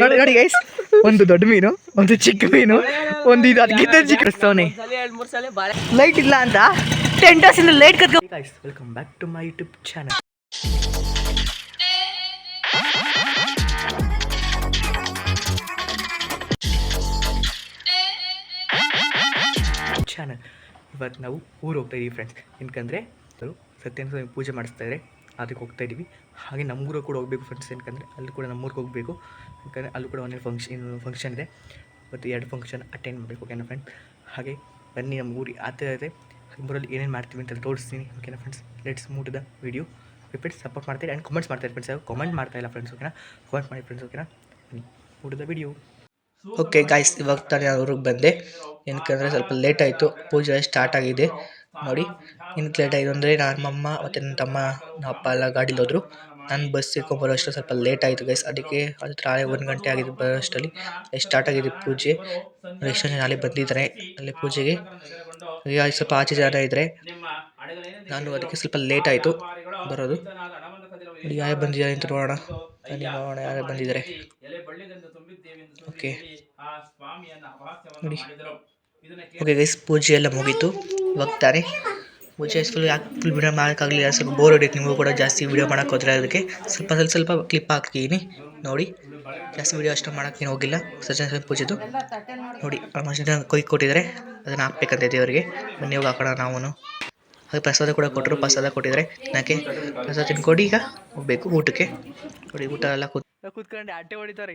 ನೋಡಿ ನೋಡಿ ಗೈಸ್ ಒಂದು ದೊಡ್ಡ ಮೀನು ಒಂದು ಚಿಕ್ಕ ಮೀನು ಒಂದು ಇದು ಅದಕ್ಕಿಂತ ಚಿಕ್ಕ ರಸ್ತವನೆ ಲೈಟ್ ಇಲ್ಲ ಅಂತ ಟೆಂಟ್ ಹೌಸಿಂದ ಲೈಟ್ ಕತ್ guys welcome back to my YouTube channel channel ಇವತ್ತು ನಾವು ಊರು ಹೋಗ್ತಾ ಇದೀವಿ ಫ್ರೆಂಡ್ಸ್ ಏನಕಂದರೆ ಸತ್ಯನ ಸ್ವಾಮಿ ಪೂಜೆ ಮಾಡಿಸ್ತಾ ಇದ್ದಾರೆ ಅದಕ್ಕೆ ಹೋಗ್ತಾ ಇದ್ದೀವಿ. ಹಾಗೆ ನಮ್ಮೂರು ಕೂಡ ಹೋಗಬೇಕು ಫ್ರೆಂಡ್ಸ್ ಏನಕ್ಕಂದರೆ, ಅಲ್ಲಿ ಕೂಡ ನಮ್ಮೂರಿಗೆ ಹೋಗಬೇಕು. ಯಾಕಂದರೆ ಅಲ್ಲೂ ಕೂಡ ಒಂದೇ ಫಂಕ್ಷನ್ ಫಂಕ್ಷನ್ ಇದೆ. ಮತ್ತು ಎರಡು ಫಂಕ್ಷನ್ ಅಟೆಂಡ್ ಮಾಡಬೇಕು ಓಕೆನಾ ಫ್ರೆಂಡ್ ಹಾಗೆ ಬನ್ನಿ ನಮ್ಮ ಊರಿಗೆ. ಆ ಥರ ಇದೆ ನಮ್ಮೂರಲ್ಲಿ ಏನೇನು ಮಾಡ್ತೀವಿ ಅಂತ ತೋರಿಸ್ತೀನಿ ಓಕೆನಾ friends let's mute the video friends support ಮಾಡ್ತಾರೆ ಆ್ಯಂಡ್ ಕಮೆಂಟ್ಸ್ ಮಾಡ್ತಾರೆ ಫ್ರೆಂಡ್ಸ್ ಕಮೆಂಟ್ ಮಾಡ್ತಾ ಇಲ್ಲ ಫ್ರೆಂಡ್ಸ್ ಓಕೆನಾ ಕಮೆಂಟ್ ಮಾಡಿ ಫ್ರೆಂಡ್ಸ್ ಓಕೆನಾ ಬನ್ನಿ mute the video okay guys ಇವಾಗ ತಾನೇ ಊರಿಗೆ ಬಂದೆ. ಏನಕ್ಕಂದರೆ ಸ್ವಲ್ಪ ಲೇಟ್ ಆಯಿತು. ಪೂಜೆ ಸ್ಟಾರ್ಟ್ ಆಗಿದೆ. ನೋಡಿ ಏನಕ್ಕೆ ಲೇಟ್ ಆಯಿತು ಅಂದರೆ ನಮ್ಮಮ್ಮ ಮತ್ತು ನನ್ನ ತಮ್ಮ ನಮ್ಮ ಅಪ್ಪ ಎಲ್ಲ ಗಾಡೀಲಿ ಹೋದರು. ನಾನು ಬಸ್ ಸಿಕ್ಕೊಂಬರೋ ಅಷ್ಟು ಸ್ವಲ್ಪ ಲೇಟ್ ಆಯಿತು ಗೈಸ್ ಅದಕ್ಕೆ ಅದು ನಾಳೆ ಒಂದು ಗಂಟೆ ಆಗಿದೆ ಬರೋಷ್ಟರಲ್ಲಿ ಸ್ಟಾರ್ಟ್ ಆಗಿದೆ ಪೂಜೆ. ಎಷ್ಟು ಜನ ಅಲ್ಲಿ ಬಂದಿದ್ದಾರೆ. ಅಲ್ಲಿ ಪೂಜೆಗೆ ಈಗ ಸ್ವಲ್ಪ ಆಚೆ ಜನ ಇದ್ದರೆ ನಾನು ಅದಕ್ಕೆ ಸ್ವಲ್ಪ ಲೇಟ್ ಆಯಿತು ಬರೋದು. ಯಾರು ಬಂದಿದ್ದಾರೆ ಅಂತ ನೋಡೋಣ. ನೋಡೋಣ ಯಾರು ಬಂದಿದ್ದಾರೆ. ಓಕೆ ಓಕೆ ಗೈಸ್ ಪೂಜೆ ಎಲ್ಲ ಮುಗೀತು. ಇವಾಗ ಪೂಜೆ ಫುಲ್ ಯಾಕೆ ಫುಲ್ ವೀಡಿಯೋ ಮಾಡೋಕ್ಕಾಗಲಿಲ್ಲ ಸ್ವಲ್ಪ ಬೋರ್ ಹೊಡಿಯುತ್ತೆ ನಿಮಗೂ ಕೂಡ ಜಾಸ್ತಿ ವಿಡಿಯೋ ಮಾಡೋಕ್ಕೆ ಹೋದ್ರೆ ಅದಕ್ಕೆ ಸ್ವಲ್ಪ ಸ್ವಲ್ಪ ಸ್ವಲ್ಪ ಕ್ಲಿಪ್ ಹಾಕ್ತೀನಿ. ನೋಡಿ ಜಾಸ್ತಿ ವಿಡಿಯೋ ಅಷ್ಟು ಮಾಡೋಕ್ಕೇನು ಹೋಗಿಲ್ಲ. ಸಜ್ಜನ ಸ್ವಲ್ಪ ಪೂಜೆದು. ನೋಡಿ ಆಲ್ಮೋಸ್ಟ್ ಜನ ಕೊಯ್ ಕೊಟ್ಟಿದ್ದಾರೆ. ಅದನ್ನು ಹಾಕ್ಬೇಕಂತ ದೇವರಿಗೆ ಬನ್ನಿ ಹೋಗಿ ಹಾಕೋಣ ನಾವು ಹಾಗೆ ಪ್ರಸಾದ ಕೂಡ ಕೊಟ್ಟರು ಪ್ರಸಾದ ಕೊಟ್ಟಿದ್ದಾರೆ. ನನಗೆ ಪ್ರಸಾದ ತಿನ್ಕೊಡಿ ಈಗ ಹೋಗ್ಬೇಕು ಊಟಕ್ಕೆ. ನೋಡಿ ಊಟ ಎಲ್ಲ ಕೂತ್ ಕೂತ್ಕೊಂಡು ಆಟೆ ಹೊಡಿತಾರೆ.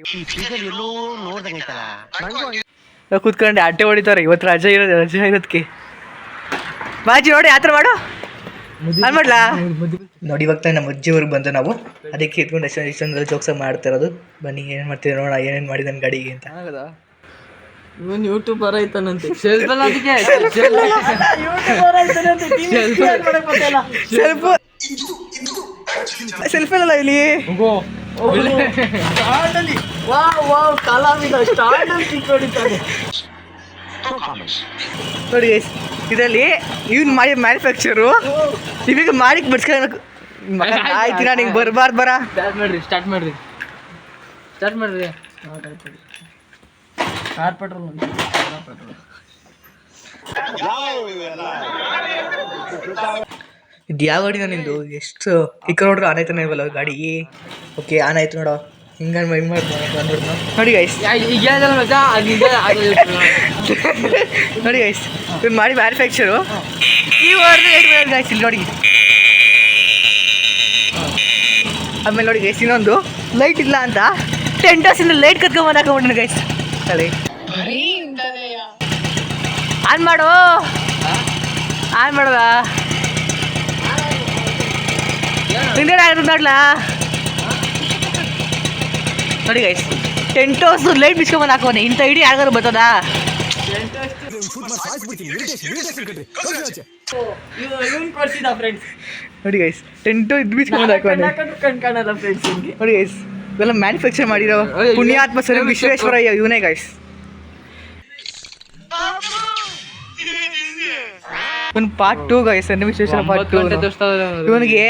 ಕೂತ್ಕೊಂಡು ಆಟೆ ಹೊಡಿತಾರೆ. ಇವತ್ತು ರಜೆ ಇರೋದು ರಜೆ ಇರೋದಕ್ಕೆ. ಬಾಜಿ ನೋಡಿ ಆ ಥರ ಮಾಡು ಅಲ್ಲಿ ಮಾಡ್ಲಾ? ನೋಡಿ ಇವಾಗ ತಾನೇ ನಮ್ಮ ಅಜ್ಜಿ ಅವ್ರಿಗೆ ಬಂದು ನಾವು ಅದಕ್ಕೆ ಇಟ್ಕೊಂಡು ಎಷ್ಟೊಂದು ಇಷ್ಟೊಂದು ಜೋಕ್ಸ ಮಾಡ್ತಿರೋದು ಬನ್ನಿ ಏನು ಮಾಡ್ತೀವಿ ನೋಡೋಣ ಏನೇನು ನನ್ನ ಗಾಡಿಗೆ ಅಂತ. ಇವನ್ ಯೂಟ್ಯೂಬರ್ ಐತಾನಂತೆ ಸೆಲ್ಫ್ ಸೆಲ್ಫ್ ಅಲ್ಲ ಇಲ್ಲಿ. ವಾವ್ ವಾವ್ ಕಲಾವಿದ ಸ್ಟಾರ್ಟ್ ಅಂತ ನೋಡಿ ಇದರಲ್ಲಿ ಇವ್ನು ಮಾಡಿ ಮ್ಯಾನುಫ್ಯಾಕ್ಚರು ಇವಾಗ ಮಾಡಿ ಬಿಡ್ಸ್ಕೊಂಡು ಆಯ್ತಿನ ನಿಂಗೆ ಬರ್ಬಾರ್ದು ಬರ. ಸ್ಟಾರ್ಟ್ ಮಾಡ್ರಿ ಸ್ಟಾರ್ಟ್ ಮಾಡ್ರಿ. ಸ್ಟಾರ್ಟ್ ಮಾಡ್ರಿ. ಕಾರ್ ಪೆಟ್ರೋಲ್ ಇದು ಯಾವ ಗಾಡಿ ನಿಂದು? ಎಷ್ಟು? ಇಕ್ಕ ನೋಡ್ರಿ ಆನ್ ಆಯ್ತಾನೆ ಇವಲ್ಲ ಗಾಡಿ? ಓಕೆ ಆನ್ ಆಯ್ತು ನೋಡೋ. ಹಿಂಗ್ ಹಿಂಗೆ ಮಾಡಿ ನೋಡಿ. ಗೈಸ್ ಈಗ ನೋಡಿ ಗೈಸ್ ಇದು ಮಾಡಿ ಮ್ಯಾನುಫ್ಯಾಕ್ಚರು ಈ ಗೈಸ್ ಇಲ್ಲಿ ನೋಡಿ. ಆಮೇಲೆ ನೋಡಿ ಗೈಸ್ ಇನ್ನೊಂದು ಲೈಟ್ ಇಲ್ಲ ಅಂತ. ಟೆಂಟ್ ಹೌಸಿಂದ ಲೈಟ್ ಕತ್ಕೊಂಡ್ ಹಾಕೊಂಡ್ಬಿಟ್ಟು ಗೈಸ್ ಅದೇ ಆನ್ ಮಾಡು. ಆನ್ ಮಾಡುವ. ಹಿಂದೆ ನೋಡ್ಲಾ ನೋಡಿ ಗೈಸ್ ಟೆಂಟ್ ಹೌಸ್ ಲೈಟ್ ಬಿಸ್ಕೊಂಬಂದು ಹಾಕೋನೆ ಇಂಥ ಇಡೀ ಯಾರಿಗಾರು ಬರ್ತದಾ? ನೋಡಿ ಗೈಸ್ ಟೆಂಟು ಇದು ಬೀಚ್ ಹಾಕೋನೆ ಕಣ್ ಕಾಣಲ್ಲ ಫ್ರೆಂಡ್ಸ್ ನಿಮ್ಗೆ. ನೋಡಿ ಗೈಸ್ ಇವೆಲ್ಲ ಮ್ಯಾನುಫ್ಯಾಕ್ಚರ್ ಮಾಡಿರೋ ಅಯ್ಯೋ, ಪುಣ್ಯಾತ್ಮ ಸರ್ ವಿಶ್ವೇಶ್ವರಯ್ಯ ಇವನೇ ಗೈಸ್ ಇವನ್ ಪಾರ್ಟ್ ಟೂ ಗೈಸ್ ಅಂದ್ರೆ ವಿಶ್ವೇಶ್ವರ ಪಾರ್ಟ್ ಟೂ ಇವನಿಗೆ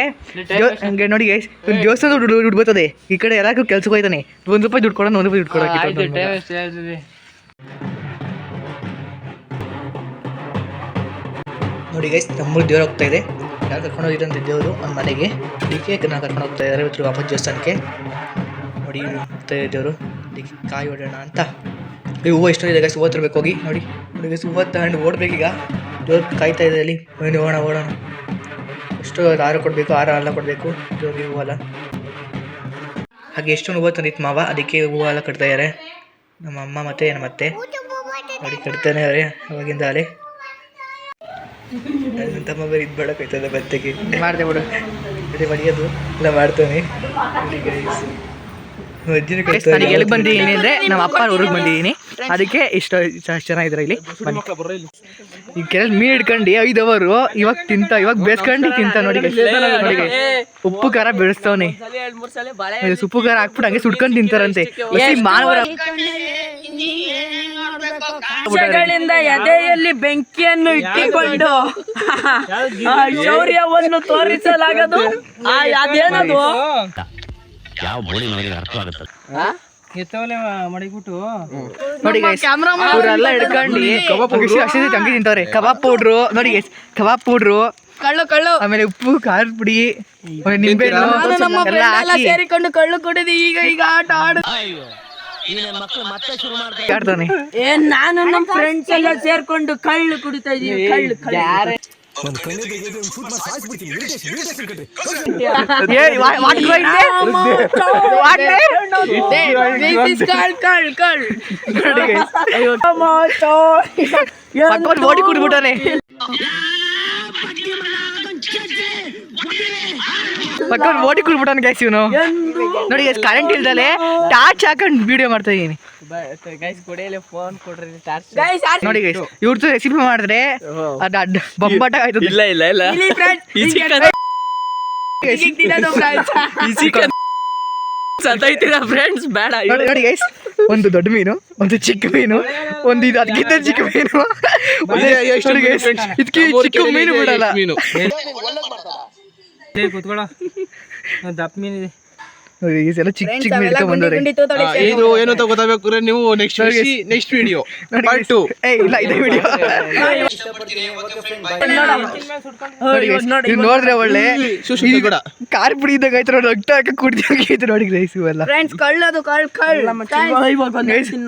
ಹಂಗೆ ನೋಡಿ ಗೈಸ್ ಇವ್ನು ದೇವಸ್ಥಾನ ದುಡ್ಡು ದುಡ್ಡು ಬರ್ತದೆ. ಈ ಕಡೆ ಎಲ್ಲರಿಗೂ ಕೆಲ್ಸಕ್ಕೆ ಹೋಯ್ತಾನೆ ಒಂದು ರೂಪಾಯಿ ದುಡ್ಡು ಕೊಡೋಣ ಒಂದು ರೂಪಾಯಿ ದುಡ್ಡು ಕೊಡೋಕೆ ನೋಡಿ ಗೈಸ್ ನಮ್ಮೂರು ದೇವ್ರು ಹೋಗ್ತಾ ಇದೆ. ಯಾರು ಕರ್ಕೊಂಡು ಹೋಗಿದ್ದಂತೆ ದೇವರು ಅವ್ನ ಮನೆಗೆ. ಡಿಕೆ ಕರ್ಕೊಂಡು ಹೋಗ್ತಾ ಇದ್ದಾರೆ ಇವತ್ತು ವಾಪಸ್ ದೇವಸ್ಥಾನಕ್ಕೆ. ನೋಡಿ ಹೋಗ್ತಾ ಇದೆ ದೇವರು. ಅದಕ್ಕೆ ಕಾಯಿ ಹೊಡೋಣ ಅಂತ. ಈ ಹೂವು ಎಷ್ಟೊಂದಿದೆ ಗೈಸ್ ಹೂವು ತರಬೇಕು ಹೋಗಿ. ನೋಡಿ ನೋಡಿ ಗೈಸ್ ಹೂವು ತಗೊಂಡು ಓಡಬೇಕೀಗ ದೇವ್ರು ಕಾಯ್ತಾ ಇದೆ ಅಲ್ಲಿ. ಏನು ಹೋಗೋಣ ಓಡೋಣ. ಎಷ್ಟು ಹಾರ ಕೊಡಬೇಕು ಹಾರ ಎಲ್ಲ ಕೊಡಬೇಕು. ದೇವ್ರಿಗೆ ಹೂವಲ್ಲ ಹಾಗೆ ಎಷ್ಟೊಂದು ಹೂವು ತಂದಿತ್ತು ಮಾವ. ಅದಕ್ಕೆ ಹೂವು ಎಲ್ಲ ಕಟ್ತಾ ಇದ್ದಾರೆ. ನಮ್ಮ ಅಮ್ಮ ಮತ್ತೆ ನಮ್ಮ ಅತ್ತೆ ನೋಡಿ, ಕಟ್ತಾನೆ ಅವರೇ ಅವಾಗಿಂದ ಅಲೆ. ನನ್ನ ತಮ್ಮ ಬೇರೆ ಇದು ಬೇಡಕ್ಕಾಯ್ತದೆ ಬತ್ತೆಗೆ ಮಾಡಿದೆ ಬಿಡು. ಅದೇ ಬಡಿಯೋದು ಎಲ್ಲ ಮಾಡ್ತಾನೆ. ನನಗೆ ಎಲ್ಲಿ ಬಂದಿದ್ದೀನಿ ಅಂದ್ರೆ ನಮ್ಮ ಅಪ್ಪ ಊರಿಗೆ ಬಂದಿದ್ದೀನಿ. ಅದಕ್ಕೆ ಇಷ್ಟ ಇದ್ದಾರೆ ಇಲ್ಲಿ. ಈ ಕೆರೆ ಮೀನು ಹಿಡ್ಕೊಂಡು ಐದು ಅವರು ಇವಾಗ ತಿಂತ ಇವಾಗ ಬೇಸ್ಕೊಂಡು ತಿಂತ ನೋಡಿ ನೋಡಿ ಉಪ್ಪು ಖಾರ ಬೆಳೆಸ್ತವನಿ. ಎರಡ್ ಮೂರ್ ಸಲ ಬಾಳೆ ಉಪ್ಪು ಖಾರ ಹಾಕ್ಬಿಟ್ಟು ಹಂಗೆ ಸುಟ್ಕೊಂಡು ತಿಂತಾರಂತೆ. ಮಾನವರ ವರ್ಷಗಳಿಂದ ಎದೆಯಲ್ಲಿ ಬೆಂಕಿಯನ್ನು ಇಟ್ಟುಕೊಂಡು ಶೌರ್ಯವನ್ನು ತೋರಿಸಲಾಗದು. ಆ ಅದೇನದು? ಯಾವ ಬೋಳಿ ಅರ್ಥ ಅರ್ಥವಾಗುತ್ತದೆ ಎತ್ತವಲೆ ಮಡಿಬಿಟ್ಟು ನೋಡಿ ಗೈಸ್ ಇವರೆಲ್ಲ ಹಿಡ್ಕೊಂಡು ಅಕ್ಷಿ ಅಕ್ಷಿ ತಂಗಿ ತಿಂತವ್ರೆ. Kebab powder. ನೋಡಿ ಗೈಸ್ ಕಬಾಬ್ ಪೌಡ್ರು. ಕಳ್ಳು ಕಳ್ಳು. ಆಮೇಲೆ ಉಪ್ಪು ಖಾರದ ಪುಡಿ ನಿಂಬೆ ಹಣ್ಣು ಎಲ್ಲ ಹಾಕಿ. ಸೇರಿಕೊಂಡು ಕಳ್ಳು ಕುಡಿದು ಈಗ ಈಗ ಆಟ ಆಡ. ಏನ್ ಏ ನಾನು ನಮ್ಮ ಫ್ರೆಂಡ್ಸ್ ಎಲ್ಲ ಸೇರ್ಕೊಂಡು ಕಳ್ಳು ಕುಡಿತಾ ಇದೀವಿ. ಕಳ್ಳು ಕಳ್ಳು. ಏ ವಾ- ವಾಟ್ ಗೊಯ್ತೆ? ವಾಟ್ ಮೇ? ಕಳ್ ಕಳ್ ಕಳ್ ನೋಡಿ guys. ಪಕ್ಕದಲ್ಲಿ ಓಡಿ ಕುಡ್ಬಿಟ್ಟಾನೆ ಪಕ್ಕದಲ್ಲಿ ಓಡಿ ಕುಡ್ಬಿಟ್ಟಾನೆ ಗೈಸ್ ಇವನು ನೋಡಿ ಗೈಸ್ ಕರೆಂಟ್ ಇಲ್ದಲೆ ಟಾರ್ಚ್ ಹಾಕೊಂಡು ವಿಡಿಯೋ ಮಾಡ್ತಾ ಇದೀನಿ ಗೈಸ್ ಕೊಡಿಯಲ್ಲಿ ಫೋನ್ ಕೊಡ್ರಿ ಟಾರ್ಚ್ ಗೈಸ್ ನೋಡಿ ಗೈಸ್ ಇವ್ರದ್ದು ರೆಸಿಪಿ ಮಾಡಿದ್ರೆ ಅದು ಅಡ್ಡ ಇಲ್ಲ ಇಲ್ಲ ಇಲ್ಲ. ಇಲ್ಲಿ ಫ್ರೆಂಡ್ಸ್ ತಿನ್ನೋದು ಫ್ರೆಂಡ್ಸ್ ಸತೈತಿದ ಫ್ರೆಂಡ್ಸ್ ಬೇಡ ನೋಡಿ ನೋಡಿ ಗೈಸ್ ಒಂದು ದೊಡ್ಡ ಮೀನು ಒಂದು ಚಿಕ್ಕ ಮೀನು ಒಂದು ಇದು ಅದಕ್ಕಿಂತ ಚಿಕ್ಕ ಮೀನು. ಇದಕ್ಕೆ ಚಿಕ್ಕ ಮೀನು ಬಿಡಲ್ಲ. ಮೀನು. ಕೂತ್ಕೊಳ್ಳ ದಪ್ಪ ಮೀನಿದೆ. ನೋಡಿ ಎಲ್ಲ ಚಿಕ್ಕ ಚಿಕ್ಕ ಇಟ್ಕೊಂಡ್ ಬಂದವ್ರೆ ಇದು ಏನು ಅಂತ ಗೊತ್ತಾಗಬೇಕು ನೀವು next next video part guys. Two ಏ ಇಲ್ಲ ಇದೇ ವಿಡಿಯೋ ನೋಡಿ ನೋಡಿದ್ರೆ ಒಳ್ಳೆ. ಸುಶೀಲ್ ಕೂಡ ಕಾರ್ ಪುಡಿ ಇದ್ದಾಗ ಆಯ್ತು ನೋಡಿ ರಕ್ತ ಹಾಕಿ ಕುಡ್ದು ನೋಡಿ ಗೈಸ್ ಇವೆಲ್ಲ. ಫ್ರೆಂಡ್ಸ್ ಕಳ್ಳದು ಕಳ್ ಕಳ್.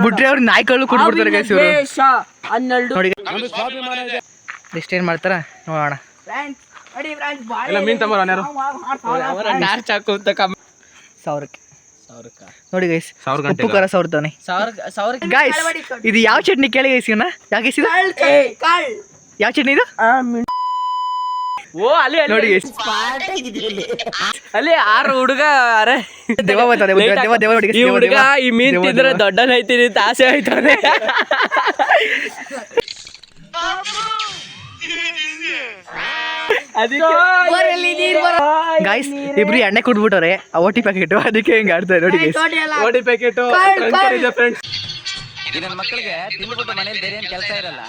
ಬಿಟ್ರೆ ಅವ್ರು ನಾಯಿ ಕಳ್ಳು ಕುಡ್ಬಿಡ್ತಾರೆ ಗೈಸ್ ಇವರು. ಹನ್ನೆರಡು. ನೋಡಿ ಎಷ್ಟೇನ್ ಮಾಡ್ತಾರ? ನೋಡೋಣ. ಫ್ರೆಂಡ್ಸ್ ನೋಡಿ ಫ್ರೆಂಡ್ಸ್ ಬಾಳೆ ಎಲ್ಲ ಮೀನ್ ತಮ್ಮ ಯಾರು? ಟಾರ್ಚ್ ಹಾಕು ಅಂತ ಕಮ್ಮಿ ಸಾವಿರಕ್ಕೆ. ಸಾವಿರಕ್ಕ? ನೋಡಿ ಗೈಸ್ ಸಾವಿರ ಉಪ್ಪು ಖಾರ ಸಾವಿರ ತಾನೆ ಸಾವಿರ ಗೈಸ್ ಗಾಯ್ಸ್ ಇದು ಯಾವ ಚಟ್ನಿ ಕೇಳಿ ಗೈಸ್ ಇವನ್ನ ಯಾಕೆ ಇದು? ಯಾವ ಚಟ್ನಿ ಇದು? ಓ ಅಲ್ಲಿ ನೋಡಿ ಗೈಸ್ ಅಲ್ಲಿ ಆರು ಹುಡುಗ ಅರೆ. ದೇವ ಬರ್ತಾನೆ, ದೇವ- ದೇವ- ದೇವ ನೋಡಿ, ಈ ಹುಡುಗ ಈ ಮೀನ್ ತಿಂದ್ರೆ. ದೊಡ್ಡನೈತೀನಿ ಅಂತ ಆಸೆ ಆಯ್ತಾನೆ ಗಾಯ್ಸ್ ಇಬ್ರು ಎಣ್ಣೆ ಕುಡ್ಬಿಟ್ಟವ್ರೆ. ಓಟಿ ಪ್ಯಾಕೆಟ್ ಅದಕ್ಕೆ ಹೆಂಗ್ ಆಡ್ತಾರೆ ನೋಡಿ ಓಟಿ ಪ್ಯಾಕೆಟ್ ಫ್ರೆಂಡ್ಸ್ ನನ್ನ ಮಕ್ಕಳಿಗೆ ತಿಂದ್ಬಿಟ್ಟು ಮನೇಲಿ ಬೇರೆ ಏನ್ ಕೆಲಸ ಇರಲ್ಲ.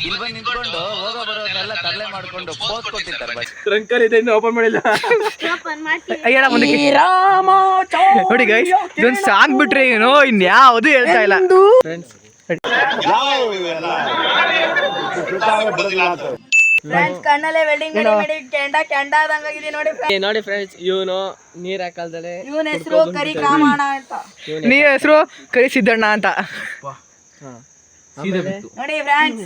ಇಲ್ಲಿ ಬಂದು ನಿಂತ್ಕೊಂಡು ಹೋಗೋ ಬರೋದೆಲ್ಲ ತರಲೆ ಮಾಡ್ಕೊಂಡು ಪೋಸ್ ಕೊಟ್ಟಿರ್ತಾರೆ ಬಸ್. ಟ್ರಂಕರ್ ಇದೆ ಇನ್ನು ಓಪನ್ ಮಾಡಿಲ್ಲ. ಅಯ್ಯಣ್ಣ ಮುಂದಕ್ಕೆ. ನೋಡಿ ಗೈಸ್ ಇದೊಂದು ಸಾಂಗ್ ಬಿಟ್ರೆ ಏನೋ ಇನ್ಯಾವುದು ಹೇಳ್ತಾ ಇಲ್ಲ. ಫ್ರೆಂಡ್ಸ್ ಕಣ್ಣಲ್ಲೇ ವೆಲ್ಡಿಂಗ್ ಮಾಡಿ ಮಾಡಿ ಕೆಂಡ ಕೆಂಡ ಆದಂಗಾಗಿದೆ ನೋಡಿ ಏ, ನೋಡಿ ಫ್ರೆಂಡ್ಸ್ ಇವನು ನೀರ್ ಹಾಕಲ್ದಲೆ ಇವನ ಹೆಸರು ಕರಿ ಕಾಮಣ್ಣ ಅಂತ. ನೀ ಹೆಸರು? ಕರಿ ಸಿದ್ದಣ್ಣ ಅಂತ. ನೋಡಿ ಫ್ರೆಂಡ್ಸ್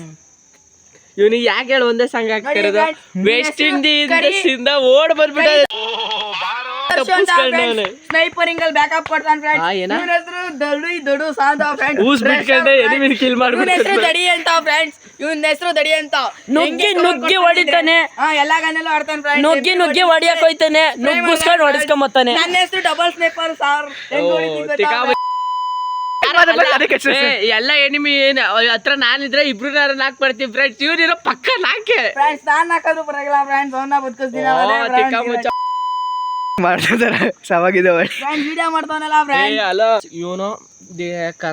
ಇವನಿಗೆ ಯಾಕೆ ಹೇಳು ಒಂದೇ ಸಂಘ ಹಾಕಿರೋದು ವೆಸ್ಟ್ ಇಂಡೀಸ್ ಓಡ್ ಬಂದ್ಬಿಟ್ಟು. ಸ್ನೈಪರಿಂಗ್ ಬ್ಯಾಕಪ್ ಕೊಡ್ತಾನೆ ಫ್ರೆಂಡ್ಸ್ ಆ, ಇವನ ಹೆಸರು ದಡು ದಡು ಸಾಂದ ಫ್ರೆಂಡ್ಸ್ ಊಸ್ ಬಿಟ್ಕೊಂಡೆ ಎನಿಮಿನ್ ಕಿಲ್ ಇವನ ಹೆಸರು ದಡಿ ಅಂತ ಫ್ರೆಂಡ್ಸ್ ಇವನ ಹೆಸರು ದಡಿ ಅಂತ. ನುಗ್ಗಿ ನುಗ್ಗಿ ಹೊಡಿತಾನೆ. ಹಾ ಎಲ್ಲಾ ಗನ್ನೆಲ್ಲ ಆಡ್ತಾನೆ ಫ್ರೆಂಡ್ಸ್ ನುಗ್ಗಿ ನುಗ್ಗಿ ಹೊಡಿಯಕ್ ಹೋಯ್ತಾನೆ. ನುಗ್ಗಿಸ್ಕೊಂಡು ಹೊಡಿಸ್ಕೊಂಬತ್ತಾನೆ. ನನ್ನ ಹೆಸರು ಡಬಲ್ ಸ್ನೈಪರ್ ಸಾರ್ ಹೆಂಗ್ ಹೊಡಿತೀವಿ ಗೊತ್ತಾ? ತಿಕಾಬ- ಅದಕ್ಕೆ ಎಲ್ಲ ಎನಿಮಿ ಹತ್ರ ನಾನಿದ್ರೆ ಇಬ್ರು ನಾಕ್ ಬರ್ತೀವಿ ಫ್ರೆಂಡ್ಸ್ ಇವ್ರಿರೋ ಪಕ್ಕ ನಾಕೆ? ಫ್ರೆಂಡ್ಸ್ ನಾನ್ ಹಾಕೋದು ಬರಲ್ಲ ಫ್ರೆಂಡ್ಸ್ ಅವನ್ನ ಬದುಕಿಸ್ತೀನಿ. ಮಾಡ್ತಿದಾರೆ. ಫ್ರೆಂಡ್ಸ್ ವಿಡಿಯೋ ಮಾಡ್ತಾನಲ್ಲ ಫ್ರೆಂಡ್ ಹಲೋ ಇವನು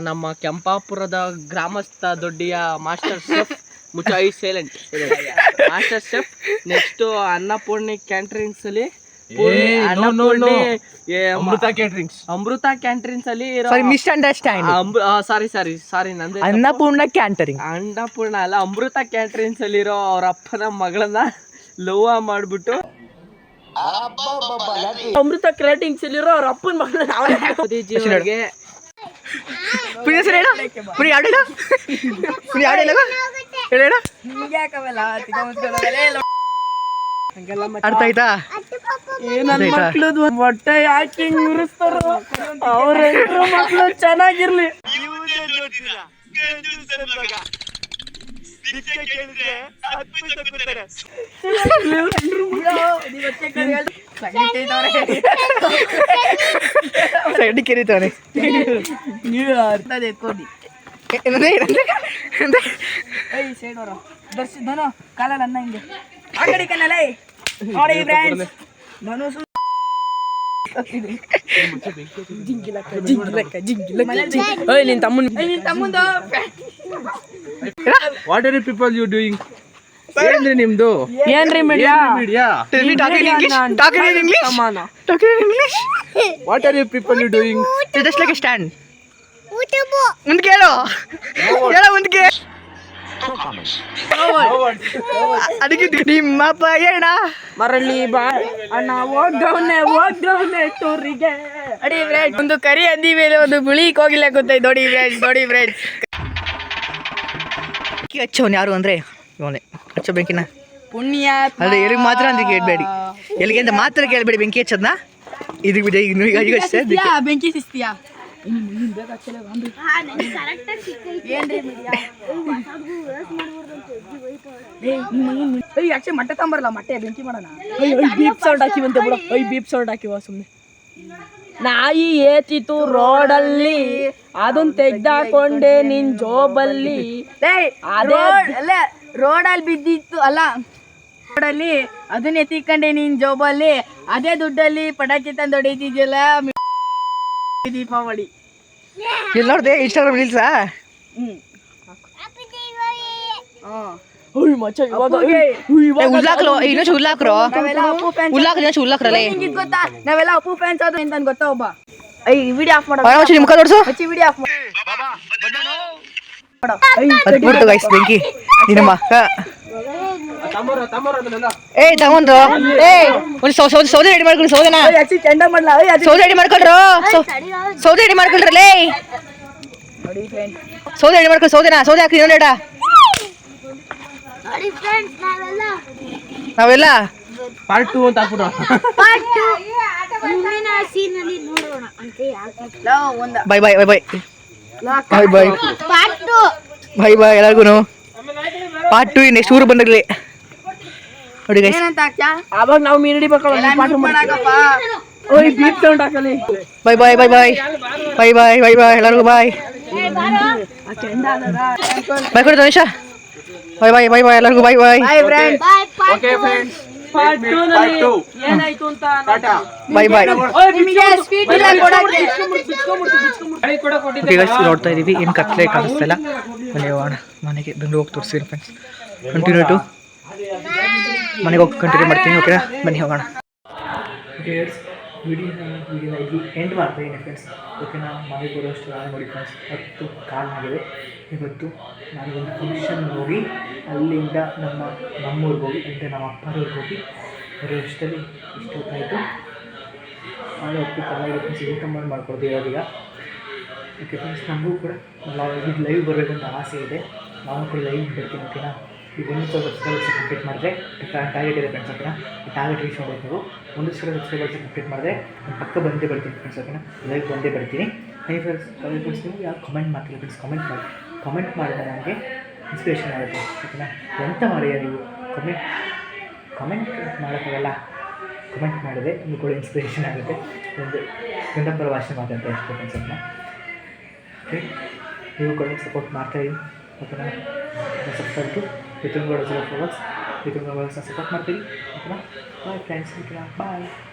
ನಮ್ಮ ಕೆಂಪಾಪುರದ ಗ್ರಾಮಸ್ಥ ದೊಡ್ಡಿಯ ಮಾಸ್ಟರ್ ಶೆಫ್ ಮುಚ್ಚ I silent master chef next Annapoorni ಕ್ಯಾಂಟ್ರಿನ್ಸ್ ಅಲ್ಲಿ ಅಮೃತ ಅಮೃತ ಕ್ಯಾಂಟ್ರಿನ್ಸ್ ಅಲ್ಲಿ ಸಾರಿ ಮಿಸ್ ಅಂಡರ್ಸ್ಟ್ಯಾಂಡ್ ಸಾರಿ ಸಾರಿ ಸಾರಿ ನಂದು ಅನ್ನಪೂರ್ಣ ಕ್ಯಾಂಟರಿಂಗ್ ಅನ್ನಪೂರ್ಣ ಅಲ್ಲ ಅಮೃತ ಕ್ಯಾಂಟರಿಂಗ್ಸ್ ಅಲ್ಲಿರೋ ಅವ್ರ ಅಪ್ಪನ ಮಗಳನ್ನ ಲವ್ ಮಾಡ್ಬಿಟ್ಟು ಅಮೃತ ಕ್ಯಾಂಟರಿಂಗ್ಸ್ ಅಲ್ಲಿರೋ ಅವ್ರ ಅಪ್ಪನ ಮಗಳು ಮೋದಿಜಿ ಅವ್ರಿಗೆ ಪುಣ್ಯ ಹೆಸರು ಹೇಳ. ಪುರಿ ಯಾವ್ದು ಹೇಳ? ಯಾವ್ದು ಹೇಳ? ಹೇಳು ನಿಮ್ಗೆ ಯಾಕವೆಲ್ಲ ತಿಳ್ಕೊಂಡ್ಬಿಟ್ಕೊಳ್ಳೋದಲ್ಲ ಇಲ್ಲ. ಅರ್ಥ ಆಯ್ತಾ? ಹೊಟ್ಟೆ ಯಾಕೆ ಹಿಂಗ್ ಉರಿಸ್ತಾರ? ಅವ್ರ ಹೆಂಡ್ರು ಮಕ್ಳು ಚೆನ್ನಾಗಿರ್ಲಿ. ಸೈಡ್ ಕಿರಿತಾನೆ. ನೀವು ಅರ್ಥ ಎತ್ಕೊಡಿ ಏನಂದ್ರೆ ಏನಂದ್ರೆ ಕಾಲಲ್ಲ ಅನ್ನ ಹಿಂಗೆ. ಆ ಕಡೆ ಕನ್ನಲೈ ನೋಡಿ ಫ್ರೆಂಡ್ಸ್ ಧನುಷ್ ಜಿಂಗಿಲಕ್ಕ ಜಿಂಗಿಲಕ್ಕ. ಜಿಂಗಿಲಕ್ಕ ಓಯ್ ನಿನ್ ತಮ್ಮನ್ ನಿನ್ ತಮ್ಮಂದ what are you people you doing ಏನ್ರಿ ನಿಮ್ದು ಏನ್ರಿ media media tell English talk English ಸಮಾನ talk English what are you people you doing like stand ಊಟಬು ಒಂದು ಕೇಳು ಹೇಳ ಒಂದು ಕೇಳು ಅದಕ್ಕೆ ನಿಮ್ಮಪ್ಪ ಹೇಳ ಮರಳಿ ಬಾ. ಅಣ್ಣ ಹೋಗವ್ನೆ ಹೋಗವ್ನೆ ಟೂರಿಗೆ. ಅಡಿ ಫ್ರೆಂಡ್ ಒಂದು ಕರಿ ಅಂದಿ ಮೇಲೆ ಒಂದು ಬಿಳಿ ಕೋಗಿಲೆ ಕೂತೈತೆ ನೋಡಿ ಫ್ರೆಂಡ್ ನೋಡಿ ಫ್ರೆಂಡ್ ಬೆಂಕಿ ಹಚ್ಚವನು ಯಾರು ಅಂದ್ರೆ? ಇವನೇ. ಹಚ್ಚೋ ಬೆಂಕಿನ. ಪುಣ್ಯ ಅಲ್ಲ ಎಲ್ಲಿಗೆ ಮಾತ್ರ ಅಂದ್ರೆ ಕೇಳಬೇಡಿ. ಎಲ್ಲಿಗೆ ಅಂತ ಮಾತ್ರ ಕೇಳ್ಬೇಡಿ ಬೆಂಕಿ ಹಚ್ಚೋದನ್ನ ಇದಕ್ಕೆ ಬಿಡಿ ಈಗ ಈಗ ಅಷ್ಟೇ. ಬೆಂಕಿ ಸಿಸ್ತೀಯಾ ಆಕ್ಚುಲಿ ಮೊಟ್ಟೆ ತಗೊಂಬರಲ್ಲ ಮೊಟ್ಟೆ ಬೆಂಕಿ ಮಾಡೋಣ? ಬೀಪ್ ಸೌಂಡ್ ಹಾಕಿವಂತೆ ಬಿಡು. ಐ ಬೀಪ್ ಸೌಂಡ್ ಹಾಕಿವ ಸುಮ್ಮನೆ ನಾಯಿ ಏತಿತು ರೋಡಲ್ಲಿ ಅದನ್ ತೆಗ್ದಾಕೊಂಡೆ ನಿನ್ ಜೋಬಲ್ಲಿ. ಅದೇ ಅಲ್ಲ ರೋಡಲ್ಲಿ ಬಿದ್ದಿತ್ತು ಅಲ್ಲ. ರೋಡಲ್ಲಿ ಅದನ್ನ ಎತ್ತಿಕೊಂಡೆ ನೀನ್ ಜೋಬಲ್ಲಿ. ಅದೇ ದುಡ್ಡಲ್ಲಿ ಪಟಾಕಿ ತಂದು ಹೊಡಿತಿದ್ಯಲ್ಲ ದೀಪಾವಳಿ. ಇಲ್ಲಿ ನೋಡ್ದೆ ಇನ್ಸ್ಟಾಗ್ರಾಮ್ ರೀಲ್ಸಾ ಹ್ಞೂ ಹಾಂ. ಹುಯ್ ಗೊತ್ತಾ? ನಾವೆಲ್ಲ ಅಪ್ಪು ಫ್ಯಾನ್ಸ್ ಆದ್ರೆ ಅಂತ ಗೊತ್ತಾ ಐ ವಿಡಿಯೋ ಆಫ್ ನೋಡ್ಸು. ವಿಡಿಯೋ ಆಫ್ ಮಾಡೋ. ಅದ್ಬಿಟ್ಟು ಏ ಏ ಸೌದೆ ರೆಡಿ ಮಾಡ್ಕೊಂಡು ಸೌದೆನಾ. ಸೌದೆ ರೆಡಿ ಮಾಡ್ಕೊಂಡ್ರು. ಸೌದೆ ಎಡಿ ಮಾಡ್ಕೊಳ್ರಲ್ಲೇ ನೋಡಿ ಫ್ರೆಂಡ್ ಸೌದೆ ಎಡಿ ಮಾಡ್ಕೊಳ್ಳಿ ಸೌದೆನ? ಸೌದೆ ಹಾಕಿ ಇನ್ನೊಂದು ನೋಡಿ ಫ್ರೆಂಡ್ಸ್ ನಾವೆಲ್ಲ. ನಾವೆಲ್ಲ? ಪಾರ್ಟ್ ಟೂ ಅಂತ ಹಾಕ್ಬಿಟ್ಟು ಮುಂದಿನ ಸೀನಲ್ಲಿ ನೋಡೋಣ. ಅಂತ ಹೇಳ್ತಾರೆ ಲೋ ಒಂದ. Bye bye bye bye bye bye ಪಾಟು ಬೈ ಬೈ ಎಲ್ಲರಿಗೂ ಪಾರ್ಟ್ ಟು ನೆಕ್ಸ್ಟ್ ಊರು ಬಂದಿರಲಿ ನೋಡಿ ಗೈಸ್ ಅವಾಗ ನಾವು ಮೀನು ಹಿಡಿಬೇಕಲ್ಲ ಪಾರ್ಟ್ ಮಾಡಾಕಪ್ಪ ಓಯ್ beep sound ಹಾಕಲಿ. Bye bye bye bye bye bye bye bye ಎಲ್ಲರಿಗೂ ಬಾಯ್ ಬೈ ಕೊಡಿ Tanisha bye bye bye bye ಎಲ್ಲರಿಗೂ bye bye bye friend bye ಪಾಟು ಪಾರ್ಟ್ ಟೂ ನಲ್ಲಿ ಏನಾಯ್ತು ಅಂತ ಬೈ ಬೈ ನಿಮಗೆ ಸ್ವೀಟ್ ಇಲ್ಲ ಕೊಡಕ್ಕೆ ಓಕೆ ಗೈಸ್ ನೋಡ್ತಾ ಇದ್ದೀವಿ ಏನು ಕತ್ಲೆ ಕಾಣಿಸ್ತಾ ಇಲ್ಲ ಮನೆ ಹೋಗೋಣ ಮನೆಗೆ ಬೆಂಗಳೂರು ಹೋಗಿ ತೋರಿಸ್ತೀನಿ ಫ್ರೆಂಡ್ಸ್ ಕಂಟಿನ್ಯೂ ಟು ಮನೆಗೆ ಹೋಗಿ ಕಂಟಿನ್ಯೂ ಮಾಡ್ತೀನಿ ಓಕೆನಾ ಬನ್ನಿ ಹೋಗೋಣ ವಿಡಿಯೋನ ವಿಡಿಯೋನ ಇಲ್ಲಿ ಎಂಡ್ ಮಾಡ್ತಾ ಇದ್ದೀನಿ ಫ್ರೆಂಡ್ಸ್ ಓಕೆನಾ ಮನೆಗೆ ಬರೋಷ್ಟು ನಾನು ನೋಡಿ ಫ್ರೆಂಡ್ಸ್ ಹತ್ತು ಕಾಲಾಗಿದೆ ಇವತ್ತು ನಾನು ಒಂದು ಫಂಕ್ಷನ್ ಹೋಗಿ, ಅಲ್ಲಿಂದ ನಮ್ಮ ನಮ್ಮೂರಿಗೆ ಹೋಗಿ ಅಂತ ನಮ್ಮ ಅಪ್ಪರವ್ರಿಗೆ ಹೋಗಿ ಬರೋಷ್ಟರಲ್ಲಿ ಇಷ್ಟೊತ್ತಾಯಿತು ನಾಳೆ ಹತ್ತು ಕಾಲ ಫ್ರೆಂಡ್ಸ್ ಊಟ ಮಾಡಿ ಮಾಡ್ಕೊಳ್ತೀವಿ ಇವಾಗ ಓಕೆ ಫ್ರೆಂಡ್ಸ್ ನಮಗೂ ಕೂಡ ನಾವು ಇದು ಲೈವ್ ಬರಬೇಕು ಅಂತ ಆಸೆ ಇದೆ. ನಾವು ಕೂಡ ಲೈವ್ ಬರ್ತೀನಿ ಓಕೆನಾ ಈಗ ಒಂದು ಸಬ್ಸ್ಕ್ರೈಬರ್ಸ್ ಕಂಪ್ಲೀಟ್ ಮಾಡಿದ್ರೆ ಟಾರ್ಗೆಟ್ ಇದೆ ಫ್ರೆಂಡ್ಸ್ ಓಕೆನಾ ಟಾರ್ಗೆಟ್ ರೀಚ್ ಮಾಡಬೇಕು ನೀವು. ಒಂದು ಸಬ್ಸ್ಕ್ರೈಬರ್ಸ್ ಕಂಪ್ಲೀಟ್ ಮಾಡಿದ್ರೆ ನಾನು ಪಕ್ಕ ಬಂದೇ ಬರ್ತೀನಿ ಫ್ರೆಂಡ್ಸ್ ಓಕೆನಾ ಲೈಕ್ ಬಂದೇ ಬರ್ತೀನಿ ಹೈ ಫ್ರೆಂಡ್ಸ್ ಫ್ರೆಂಡ್ಸ್ ನೀವು ಯಾವ ಕಮೆಂಟ್ ಮಾಡ್ತೀರಿ ಫ್ರೆಂಡ್ಸ್ ಕಮೆಂಟ್ ಮಾಡಿ. ಕಮೆಂಟ್ ಮಾಡಿದ್ರೆ ನನಗೆ ಇನ್ಸ್ಪಿರೇಷನ್ ಆಗುತ್ತೆ ಓಕೆನಾ ಎಂತ ಮಾಡಿಯ ನೀವು? ಕಮೆಂಟ್ ಕಮೆಂಟ್ ಮಾಡೋಕ್ಕಾಗಲ್ಲ. ಕಮೆಂಟ್ ಮಾಡಿದೆ ನಿಮ್ಗೆ ಕೂಡ ಇನ್ಸ್ಪಿರೇಷನ್ ಆಗುತ್ತೆ. ಒಂದು ಗಂಡಪರ ಭಾಷೆ ಮಾತಾಡ್ತಾ ಅಷ್ಟೇ ಫ್ರೆಂಡ್ಸ್ ಅದನ್ನ ಓಕೆ ನೀವು ಕೂಡ ಸಪೋರ್ಟ್ ಮಾಡ್ತಾಯಿದ್ದೀನಿ ಓಕೆನಾ subscribe to Ditunggu dulu sudah followers, ditunggu balas support marketing. Bye, friends, baik, bye.